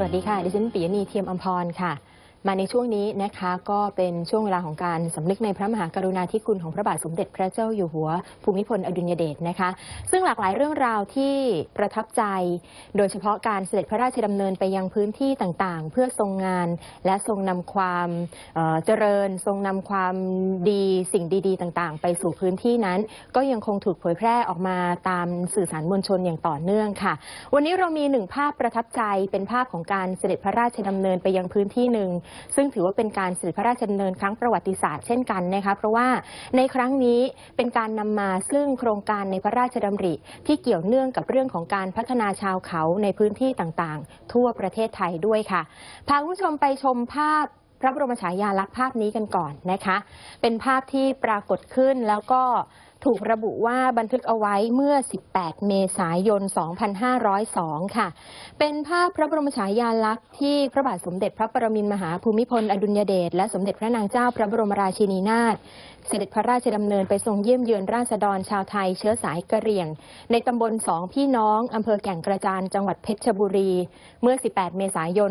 สวัสดีค่ะ ดิฉันปิยณีเทียมอัมพรค่ะ มาในช่วงนี้นะคะก็เป็นช่วงเวลาของการสำนึกในพระมหากรุณาธิคุณของพระบาทสมเด็จพระเจ้าอยู่หัว ภูมิพลอดุลยเดชนะคะ ซึ่งหลากหลายเรื่องราวที่ประทับใจ โดยเฉพาะการเสด็จพระราชดำเนินไปยังพื้นที่ต่างๆ เพื่อทรงงาน และทรงนำความเเจริญ ทรงนำความดีสิ่งดีๆ ต่างๆ ไปสู่พื้นที่นั้น ก็ยังคงถูกเผยแพร่ออกมาตามสื่อสารมวลชนอย่างต่อเนื่องค่ะ วันนี้เรามีหนึ่งภาพประทับใจเป็นภาพของการเสด็จพระราชดำเนินไปยังพื้นที่หนึ่งซึ่งถือว่าเป็นการเสด็จพระราชดำเนินครั้งประวัติศาสตร์เช่นกันนะคะเพราะว่าในครั้งนี้เป็นการนำมาซึ่งโครงการในพระราชดำริ ที่เกี่ยวเนื่องกับเรื่องของการพัฒนาชาวเขาในพื้นที่ต่างๆ ทั่วประเทศไทยด้วยค่ะพาคุณผู้ชมไปชมภาพพระบรมฉายาลักษณ์ภาพนี้กันก่อนนะคะ เป็นภาพที่ปรากฏขึ้นแล้วก็ ถูกระบุว่าบันทึกเอาไว้เมื่อ 18 เมษายน 2502 ค่ะ เป็นภาพพระบรมฉายาลักษณ์ที่พระบาทสมเด็จพระปรมินทรมหาภูมิพลอดุลยเดชและสมเด็จพระนางเจ้าพระบรมราชินีนาถเสด็จพระราชดำเนินไปทรงเยี่ยมเยือนราษฎรชาวไทยเชื้อสายกะเหรี่ยง ในตำบลสองพี่น้องอำเภอแก่งกระจานจังหวัดเพชรบุรี เมื่อ 18 เมษายน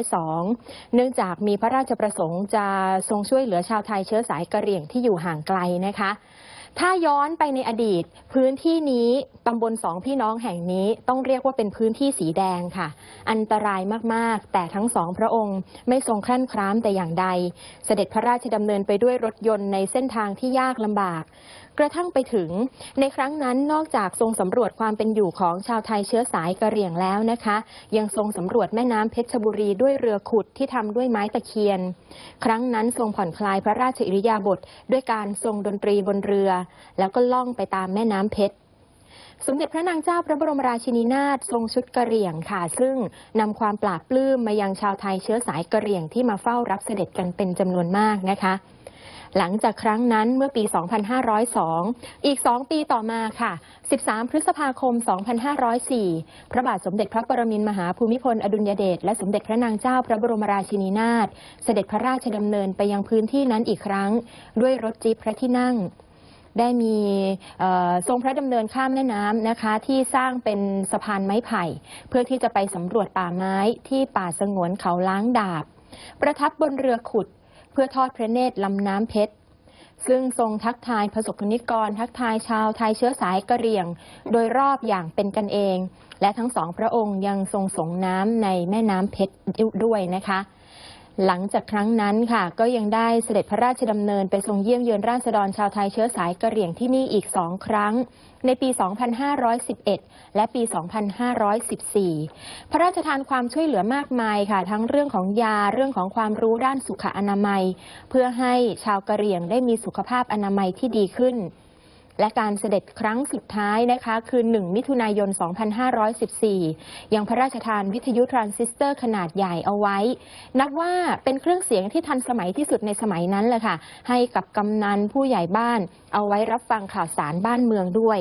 2502 เนื่องจากมีพระราชประสงค์จะทรงช่วยเหลือชาวไทยเชื้อสายกะเหรี่ยงที่อยู่ห่างไกลนะคะ ถ้าย้อนไปในอดีต พื้นที่นี้ตำบลสองพี่น้องแห่งนี้ต้องเรียกว่าเป็นพื้นที่สีแดงค่ะ อันตรายมากๆ แต่ทั้งสองพระองค์ไม่ทรงคลั่นคล้ามแต่อย่างใด เสด็จพระราชดำเนินไปด้วยรถยนต์ในเส้นทางที่ยากลำบาก กระทั่งไปถึง ในครั้งนั้นนอกจากทรงสำรวจความเป็นอยู่ของชาวไทยเชื้อสายกะเหรี่ยงแล้วนะคะ ยังทรงสำรวจแม่น้ำเพชรบุรีด้วยเรือขุดที่ทำด้วยไม้ตะเคียน ครั้งนั้นทรงผ่อนคลายพระราชอิริยาบถด้วยการทรงดนตรีบนเรือแล้วก็ล่องไปตามแม่น้ำเพชรสมเด็จพระนางเจ้าพระบรมราชินีนาถทรงชุดกระเหรี่ยงค่ะ ซึ่งนำความปราบปลื้มมายังชาวไทยเชื้อสายกระเหรี่ยงที่มาเฝ้ารับเสด็จกันเป็นจำนวนมากนะคะ หลังจากครั้งนั้นเมื่อปี 2502 อีก 2 ปีต่อมาค่ะ 13 พฤษภาคม 2504 พระบาทสมเด็จพระปรมินทรมหาภูมิพลอดุลยเดชและสมเด็จพระนางเจ้าพระบรมราชินีนาถเสด็จพระราชดำเนินไปยังพื้นที่นั้นอีกครั้ง ด้วยรถจี๊ปพระที่นั่ง ได้มีทรงพระดำเนินข้ามแม่น้ำนะคะ ที่สร้างเป็นสะพานไม้ไผ่ เพื่อที่จะไปสำรวจป่าไม้ที่ป่าสงวนเขาล้างดาบ ประทับบนเรือขุด เพื่อทอดพระเนตรลำน้ำเพชรซึ่งทรงทักทายประสบนิกร ทักทายชาวไทยเชื้อสายกะเหรี่ยง โดยรอบอย่างเป็นกันเอง และทั้งสองพระองค์ยังทรงสงน้ำในแม่น้ำเพชรด้วยนะคะ หลังจากครั้งนั้นค่ะ ก็ยังได้เสด็จพระราชดำเนินไปทรงเยี่ยมเยือนราษฎรชาวไทยเชื้อสายกะเหรี่ยงที่นี่อีกสองครั้ง ในปี 2511 และปี 2514 พระราชทานความช่วยเหลือมากมายค่ะ ทั้งเรื่องของยาเรื่องของความรู้ด้านสุขอนามัย เพื่อให้ชาวกะเหรี่ยงได้มีสุขภาพอนามัยที่ดีขึ้น และการเสด็จครั้งสุดท้ายนะคะคือ 1 มิถุนายน 2514 ยังพระราชทานวิทยุทรานซิสเตอร์ขนาดใหญ่เอาไว้ นับว่าเป็นเครื่องเสียงที่ทันสมัยที่สุดในสมัยนั้นเลยค่ะ ให้กับกำนันผู้ใหญ่บ้าน เอาไว้รับฟังข่าวสารบ้านเมืองด้วย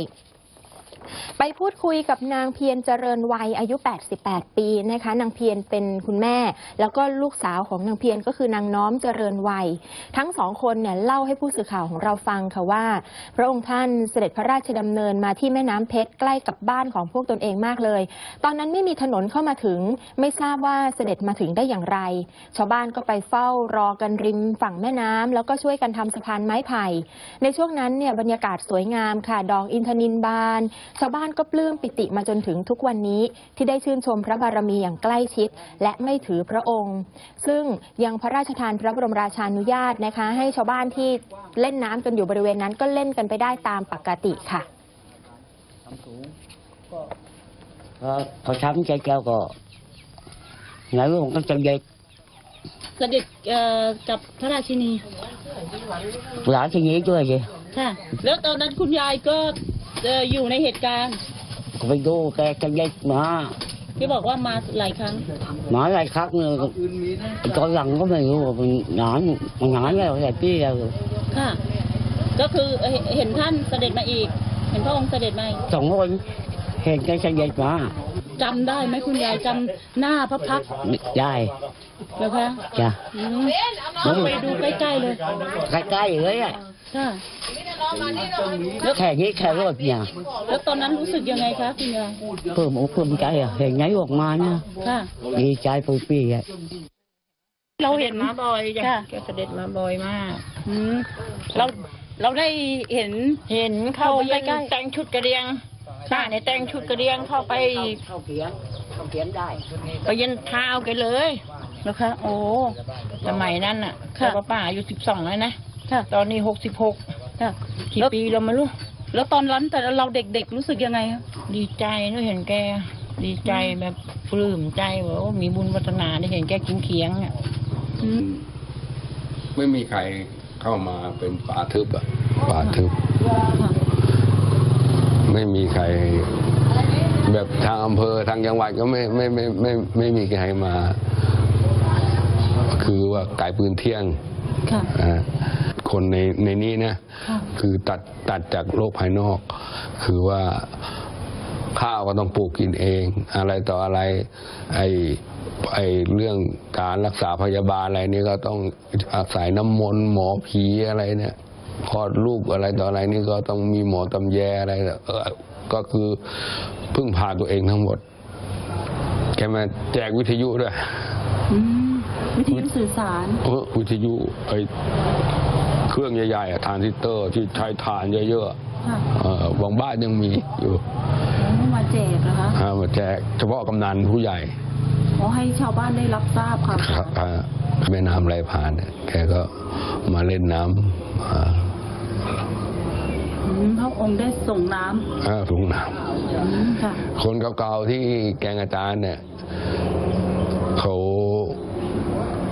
ไปพูดคุยกับนางเพียรเจริญวัยอายุ 88 ปีนะคะ นางเพียรเป็นคุณแม่ แล้วก็ลูกสาวของนางเพียรก็คือนางน้อมเจริญวัย ทั้งสองคนเนี่ยเล่าให้ผู้สื่อข่าวของเราฟังค่ะว่า พระองค์ท่านเสด็จพระราชดำเนินมาที่แม่น้ำเพชรใกล้กับบ้านของพวกตนเองมากเลย ตอนนั้นไม่มีถนนเข้ามาถึง ไม่ทราบว่าเสด็จมาถึงได้อย่างไร ชาวบ้านก็ไปเฝ้ารอกันริมฝั่งแม่น้ำแล้วก็ช่วยกันทำสะพานไม้ไผ่ ในช่วงนั้นเนี่ยบรรยากาศสวยงามค่ะ ดอกอินทนินบานชาวบ้านก็ปลื้มปิติมาจนถึงทุกวันนี้ที่ได้ชื่นชมพระบารมีอย่างใกล้ชิด และไม่ถือพระองค์ ซึ่งยังพระราชทานพระบรมราชานุญาตนะคะ ให้ชาวบ้านที่เล่นน้ำกันอยู่บริเวณนั้นก็เล่นกันไปได้ตามปกติค่ะพอพอช้ำใจแก้วก็ไหนว่าผมก็จะเด็กเสด็จเอ่อกับพระราชินีหลานที่นี้ด้วยสิค่ะแล้วตอนนั้นคุณยายก็ เอ่ออยู่ในเหตุการณ์ก็ไปดูแกจะเด็กมา ที่บอกว่ามาหลายครั้ง หมาหลายครั้งเลยตอนหลังก็ไม่รู้ว่ามันหนานมันหนานแล้วแต่พี่แล้วค่ะ ก็คือเอ่อเห็นท่านเสด็จมาอีก เห็นพระองค์เสด็จมาอีกสองคนเห็นแกจะเด็กมาจำได้ไหมคุณยายจำหน้าพระพักตร์ได้เหรอคะจ้ะอืมต้องไปดูใกล้ๆเลย ใกล้ๆเลยอะค่ะ แค่นี้แค่รถเนี่ยแล้วตอนนั้นรู้สึกยังไงคะคุณยายเพิ่มอกเพิ่มใจอะเห็นไงออกมาเนี่ยค่ะดีใจปุยปีอะเราเห็นมาบ่อยจ้ะค่ะแกเสด็จมาบ่อยมากอืมเราเราได้เห็นเห็นเข้าเข้าไปใกล้ๆแต่งชุดกระเรียงป้าเนี่ยแต่งชุดกระเรียงเข้าไปเข้าเขียนเข้าเขียนได้ไปยันเท้าแกันเลยนะคะโอ้สมัยนั้นน่ะค่ะแต่ว่าป้าอายุสิบสองแล้วนะค่ะตอนนี้หกสิบหก ค่ะกี่แล้ว ปีเราไม่รู้ แล้วตอนนั้นแต่เราเด็กๆรู้สึกยังไงคะดีใจเนอะเห็นแก ดีใจแบบปลื้มใจว่าโอ้มีบุญวัฒนาได้เห็นแกกินเคียงอะอืมไม่มีใครเข้ามาเป็นป่าทึบอะป่าทึบ ค่ะไม่มีใคร แบบทางอำเภอทางจังหวัดก็ไม่ไม่ไม่ไม่ไม่ไม่มีใครมา คือว่าไก่ปืนเที่ยงค่ะ อ่า คนในในนี้นะค่ะคือตัดตัดจากโลกภายนอก คือว่าข้าวก็ต้องปลูกกินเอง อะไรต่ออะไร ไอไอเรื่องการรักษาพยาบาลอะไรนี่ก็ต้องอาศัยน้ำมนต์หมอผีอะไรเนี่ยคลอดลูกอะไรต่ออะไรนี่ก็ต้องมีหมอตำแยอะไรเออก็คือพึ่งพาตัวเองทั้งหมด แกมาแจกวิทยุด้วยอืมวิธีสื่อสารเออวิทยุไอ เครื่องใหญ่ๆอะทรานซิสเตอร์ที่ใช้ถ่านเยอะๆค่ะเออบางบ้านยังมีอยู่แล้วมาแจกนะคะอ่ามาแจกเฉพาะกำนันผู้ใหญ่ขอให้ชาวบ้านได้รับทราบค่ะครับอ่าแม่น้ำไหลผ่านเนี่ยแกก็มาเล่นน้ำอ่าอืมพระองค์ได้ส่งน้ำอ่าถุงน้อืมค่ะำคนเก่าๆที่แกงอาจารย์เนี่ยเขา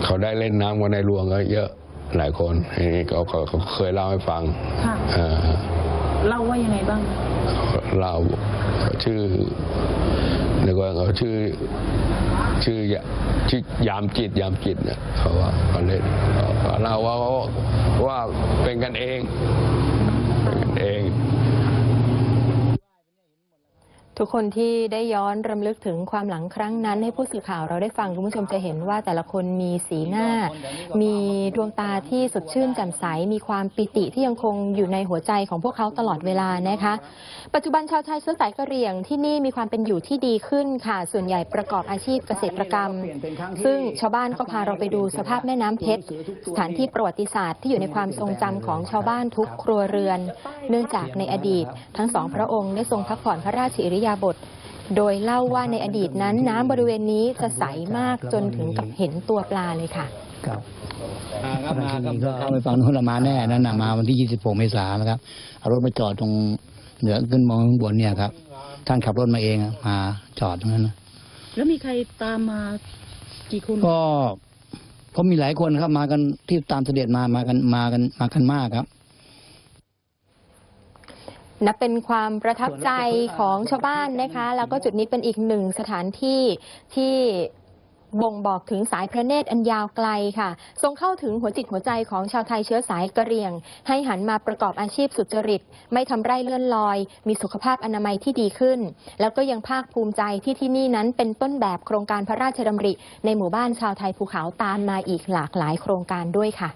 เขาได้เล่นน้ำกันในหลวงก็เยอะ หลายคนอันนี้ก็เขาเขาเคยเล่าให้ฟังค่ะอ่าเล่าว่ายังไงบ้างเราชื่อเดี๋ยวก่อนเขาชื่อชื่อยาชื่อยามจิตยามจิตเนี่ยเขาว่าเขาเล่นเขาเล่าว่าเขาว่าเป็นกันเองเป็นกันเอง ทุกคนที่ได้ย้อนรำลึกถึงความหลังครั้งนั้น ให้ผู้สื่อข่าวเราได้ฟังคุณผู้ชมจะเห็นว่าแต่ละคนมีสีหน้า มีดวงตาที่สดชื่นแจ่มใส มีความปิติที่ยังคงอยู่ในหัวใจของพวกเขาตลอดเวลานะคะ ปัจจุบันชาวไทยเชื้อสายกะเหรี่ยงที่นี่มีความเป็นอยู่ที่ดีขึ้นค่ะ ส่วนใหญ่ประกอบอาชีพเกษตรกรรม ซึ่งชาวบ้านก็พาเราไปดูสภาพแม่น้ำเพชรสถานที่ประวัติศาสตร์ที่อยู่ในความทรงจำของชาวบ้านทุกครัวเรือน เนื่องจากในอดีต ทั้งสองพระองค์ได้ทรงพักผ่อนพระราชอิริยาบถโดยเล่าว่าในอดีตนั้นน้ำบริเวณนี้จะใสมากจนถึงกับเห็นตัวปลาเลยค่ะครับพระราชินีก็เข้าไปฟังนู้นละมาแน่นั่นน่ะมาวันที่ 26 เมษายนนะครับเอารถมาจอดตรงเหนือขึ้นมองข้างบนเนี่ยครับท่านขับรถมาเองอะมาจอดตรงนั้นนะแล้วมีใครตามมากี่คนก็ก็มีหลายคนครับมากันที่ตามเสด็จมามากันมากันมากันมากครับ นับเป็นความประทับใจของชาวบ้านนะคะ แล้วก็จุดนี้เป็นอีกหนึ่งสถานที่ที่บ่งบอกถึงสายพระเนตรอันยาวไกลค่ะ ทรงเข้าถึงหัวจิตหัวใจของชาวไทยเชื้อสายกะเหรี่ยง ให้หันมาประกอบอาชีพสุจริต ไม่ทำไร่เลื่อนลอย มีสุขภาพอนามัยที่ดีขึ้น แล้วก็ยังภาคภูมิใจที่ที่นี่นั้นเป็นต้นแบบโครงการพระราชดำริ ในหมู่บ้านชาวไทยภูเขาตามมาอีกหลากหลายโครงการด้วยค่ะ